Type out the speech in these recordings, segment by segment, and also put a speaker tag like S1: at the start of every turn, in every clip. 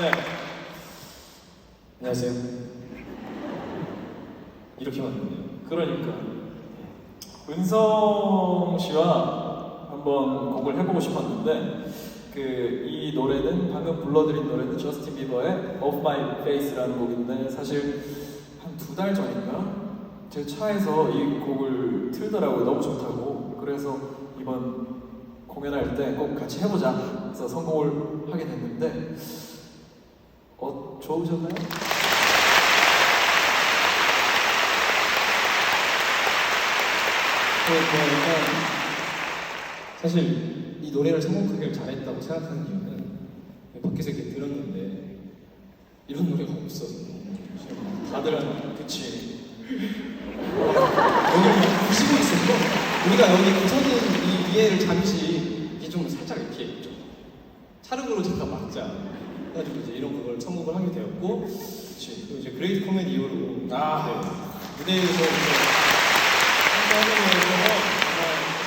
S1: 네. 안녕하세요. 이렇게 만드네요. 그러니까 은성 씨와 한번 곡을 해보고 싶었는데 그 이 노래는 방금 불러드린 노래는 저스틴 비버의 Of My Face라는 곡인데 사실 한 두 달 전인가 제 차에서 이 곡을 틀더라고요. 너무 좋다고. 그래서 이번 공연할 때 꼭 같이 해보자. 그래서 성공을 하게 됐는데 어 좋으셨나요?
S2: 그러니까 사실 이 노래를 성공하기를 잘했다고 생각하는 이유는 밖에서 이렇게 들었는데 이런 노래가 없어서 다들
S1: 그치.
S2: 여기 보시고 있어서 우리가 여기 서는 이 위에를 잠시 이게 좀 살짝 이렇게 좀 차르브로 잠깐 막자 해가지고 이제 이런 곡을 선곡을 하게 되었고 그리고 이제 그레이트 코미디 이후로
S1: 아.
S2: 네, 무대에서 하면서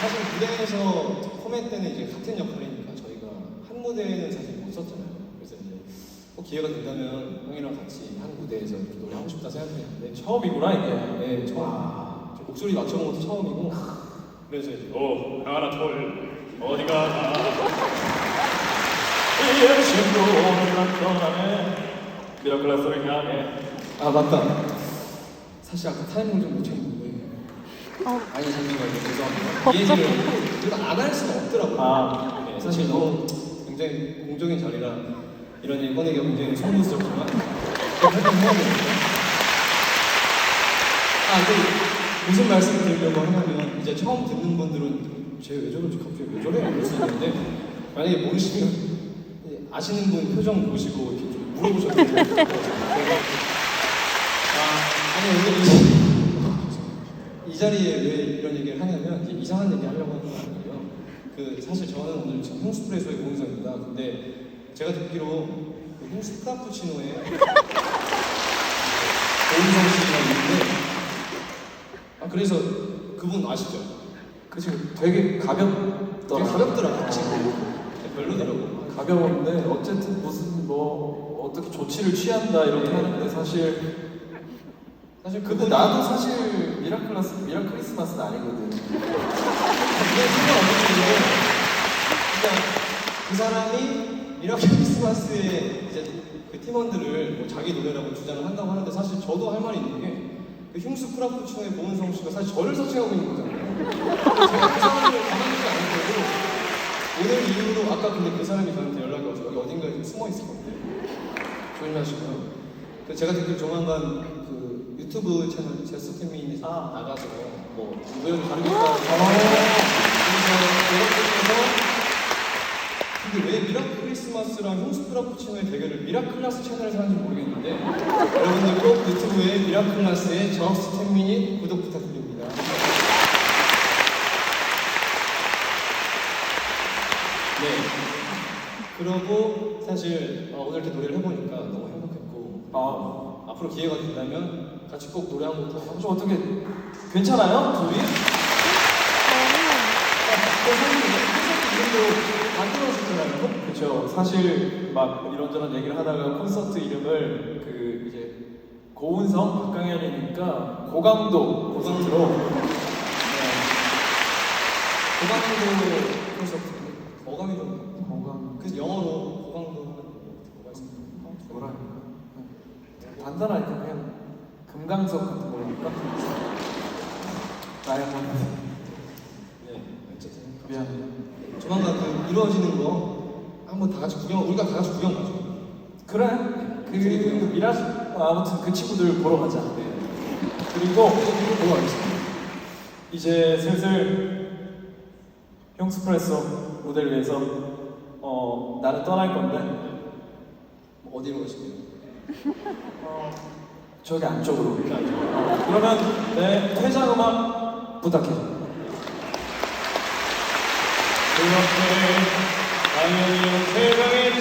S2: 사실 무대에서 코멘 때는 이제 같은 역할이니까 저희가 한 무대에는 사실 못 썼잖아요. 그래서 이제 꼭 기회가 된다면 형이랑 같이 한 무대에서 이렇게 노래하고 싶다 생각했는데
S1: 처음이구나 이게.
S2: 네, 처음. 저 목소리 맞춰본 것도 처음이고. 그래서 이제
S1: 오, 하나 톨 어디가 나? 이 여신도 오늘 난 떠나네. 미라클라 소리 향해.
S2: 아 맞다. 사실 아까 타이밍 좀 놓쳤는데. 아니 잠시만요. 죄송합니다. 이해를 그래도 안할 수는 없더라고요.
S1: 아,
S2: 네, 사실 너무 굉장히 공적인 자리라 이런 일 꺼내기가 굉장히 되는데. 아, 그 무슨 말씀 드리려고 하냐면 이제 처음 듣는 분들은 쟤왜 저러지 갑자기 왜 저래? 이럴 수 있는데 만약에 모르시면 아시는 분 표정 보시고 이렇게 좀 같아요. 아, 아니 오늘 이, 이 자리에 왜 이런 얘기를 하냐면 이제 이상한 얘기 하려고 하는 건 아니고요. 그 사실 저는 오늘 지금 홍수프레소의 공성입니다. 근데 제가 듣기로 그 홍수 프라푸치노의 고은성 씨가 있는데 아 그래서 그분 아시죠?
S1: 그치. 되게 가볍더라.
S2: 되게 가볍더라고요. 별로더라고.
S1: 가벼운데 어쨌든 무슨 뭐 어떻게 조치를 취한다 이렇게 하는데 사실
S2: 사실
S1: 근데 나도 사실 미라클라스 미라클리스마스는 아니거든.
S2: 그게 상관없는 게 그냥 그 사람이 미라클 크리스마스에 이제 그 팀원들을 뭐 자기 노래라고 주장을 한다고 하는데 사실 저도 할 말이 있는 게 그 흉수 프라푸치노의 보은성 씨가 사실 저를 서칭하고 있는 거잖아요. 제가 그 사람을 가만두지 않을 거고 오늘 이후로 아까 근데 그 사람이 저한테 연락이 와서 여기 어딘가에 좀 숨어 있을 건데 조심하시고요. 그 제가 듣기로 조만간 그 유튜브 채널 제스팀이
S1: 아.
S2: 나가서 뭐 우연히 다르겠다. 그래서 근데 왜 미라클 크리스마스랑 홍수 프라푸치노의 대결을 미라클라스 채널에서 하는지 모르겠는데 여러분들 꼭 유튜브에 미라클라스의 저스트 10미닛 구독 부탁드립니다. 네. 그러고 사실 어, 오늘 이렇게 노래를 해보니까 너무 행복했고
S1: 아,
S2: 앞으로 기회가 된다면 같이 꼭 노래 한 곡도 하고
S1: 좀 어떻게 괜찮아요? 둘이?
S2: 만들어주잖아요.
S1: 그렇죠. 사실 막 이런저런 얘기를 하다가 콘서트 이름을 그 이제 고은성 박강현이니까 고강도 콘서트로
S2: 고강도 콘서트. 어감이 좀.
S1: 고강
S2: 그래서 영어로 고강도 뭐가 있습니까?
S1: 뭐라 해야 되나? 단단하니까 그냥 금강석 같은 걸로 할까? 다이아몬드
S2: 네, 어쨌든.
S1: 미안해.
S2: 조만간 그 이루어지는 거 한번 다 같이 구경, 우리가 다 같이 구경 가죠.
S1: 그래. 그 미라지 아무튼 그 친구들 보러 가자. 그리고
S2: 이거 보러 가겠습니다.
S1: 이제 슬슬 형스프레소 무대를 위해서 어 나는 떠날 건데
S2: 뭐 어디로 가실래요?
S1: 어, 저기 안쪽으로 어, 그러면 내 퇴장 음악 부탁해. 그렇게 당연히 세상에